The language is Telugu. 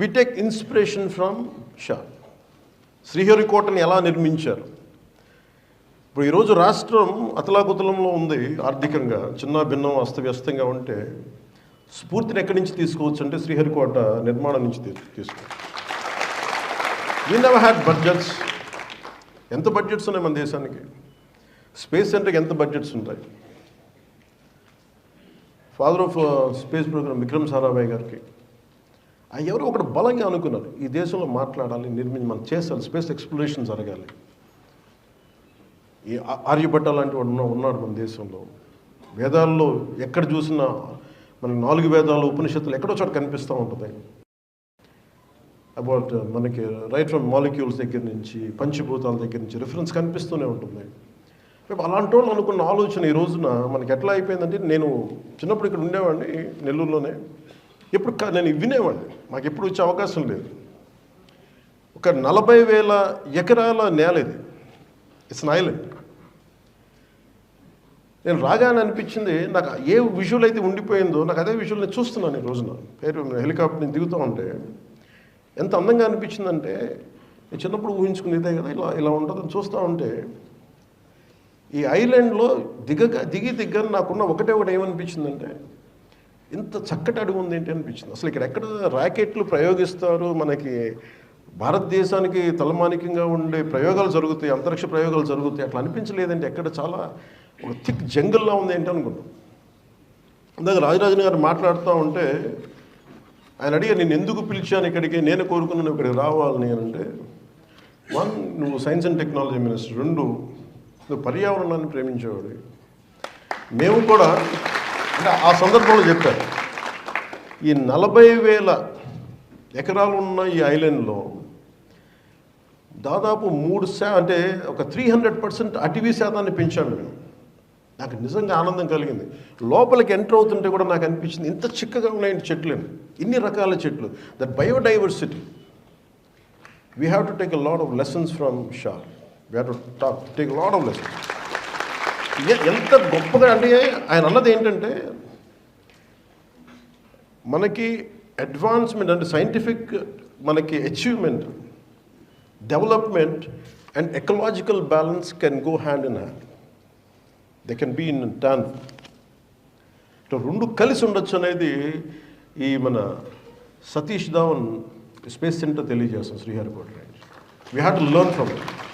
We take inspiration from SHAR శ్రీహరికోటను ఎలా నిర్మించారు? ఇప్పుడు ఈరోజు రాష్ట్రం అతలాకుతలంలో ఉంది ఆర్థికంగా చిన్న భిన్నం అస్తవ్యస్తంగా ఉంటే స్ఫూర్తిని ఎక్కడి నుంచి తీసుకోవచ్చు అంటే శ్రీహరికోట నిర్మాణం నుంచి తీసుకోవచ్చు. వీ నెవర్ హ్యాడ్ బడ్జెట్స్ ఎంత బడ్జెట్స్ ఉన్నాయి మన దేశానికి? స్పేస్ సెంటర్కి ఎంత బడ్జెట్స్ ఉంటాయి? Father of space programme Vikram Sarabhai గారికి. ఎవరో ఒకటి బలంగా అనుకున్నారు ఈ దేశంలో మాట్లాడాలి నిర్మించి మనం చేసాలి స్పేస్ ఎక్స్ప్లోరేషన్ జరగాలి. ఈ ఆర్యభట్ట లాంటి వాడు ఉన్నాడు మన దేశంలో. వేదాల్లో ఎక్కడ చూసినా మన నాలుగు వేదాలు ఉపనిషత్తులు ఎక్కడో చోట కనిపిస్తూ ఉంటుంది అబౌట్ మనకి రైట్ ఫ్రమ్ మాలిక్యూల్స్ దగ్గర నుంచి పంచభూతాల దగ్గర నుంచి రిఫరెన్స్ కనిపిస్తూనే ఉంటుంది. రేపు అలాంటి వాళ్ళు అనుకున్న ఆలోచన ఈ రోజున మనకి ఎట్లా అయిపోయిందంటే నేను చిన్నప్పుడు ఇక్కడ ఉండేవాడిని నెల్లూరులోనే. ఎప్పుడు నేను వినేవాడిని. మాకు ఎప్పుడు వచ్చే అవకాశం లేదు. ఒక నలభై వేల ఎకరాల నేల ఇది. ఇట్స్ అన్ నేను రాగానే అనిపించింది నాకు ఏ విజువల్ అయితే ఉండిపోయిందో నాకు అదే విజువల్ నేను చూస్తున్నాను ఈ రోజున. పేరు హెలికాప్టర్ నేను దిగుతూ ఉంటే ఎంత అందంగా అనిపించిందంటే నేను చిన్నప్పుడు ఊహించుకునేదే కదా ఇలా ఇలా ఉంటుందని చూస్తూ ఉంటే ఈ ఐలాండ్లో దిగ దిగి దిగ్గని నాకున్న ఒకటే ఒకటి ఏమనిపించిందంటే ఇంత చక్కటి అడుగు ఉంది ఏంటి అనిపించింది? అసలు ఇక్కడ ఎక్కడ ర్యాకెట్లు ప్రయోగిస్తారు? మనకి భారతదేశానికి తలమానికంగా ఉండే ప్రయోగాలు జరుగుతాయి అంతరిక్ష ప్రయోగాలు జరుగుతాయి. అట్లా అనిపించలేదంటే ఎక్కడ చాలా ఒక థిక్ జంగల్లా ఉంది ఏంటి అనుకుంటాం. ఇందాక రాజరాజన్ గారు మాట్లాడుతూ ఉంటే ఆయన అడిగా నేను ఎందుకు పిలిచాను ఇక్కడికి? నేను కోరుకున్నాను ఇక్కడికి రావాలని అంటే వన్ నువ్వు సైన్స్ అండ్ టెక్నాలజీ మినిస్టర్. రెండు నువ్వు పర్యావరణాన్ని ప్రేమించేవాడు మేము కూడా అంటే ఆ సందర్భంలో చెప్పారు. ఈ నలభై వేల ఎకరాలు ఉన్న ఈ ఐలాండ్లో దాదాపు మూడు శా అంటే ఒక త్రీ హండ్రెడ్ పర్సెంట్ అటవీ శాతాన్ని పెంచాను మేము నాకు నిజంగా ఆనందం కలిగింది. లోపలికి ఎంటర్ అవుతుంటే కూడా నాకు అనిపించింది ఇంత చిక్కగా ఉన్నాయండి చెట్లు ఇన్ని రకాల చెట్లు. That biodiversity. We have to take a lot of lessons from SHAR we have to talk take lot of lessons ఎంత గొప్పగా అంటే ఆయన అన్నది ఏంటంటే మనకి అడ్వాన్స్మెంట్ అంటే సైంటిఫిక్ మనకి achievement development and ecological balance can go hand in hand they can be in tan ఇట్లా రెండు కలిసి ఉండొచ్చు అనేది ఈ మన సతీష్ ధావన్ స్పేస్ సెంటర్ తెలియజేస్తాం Sriharikota we have to learn from it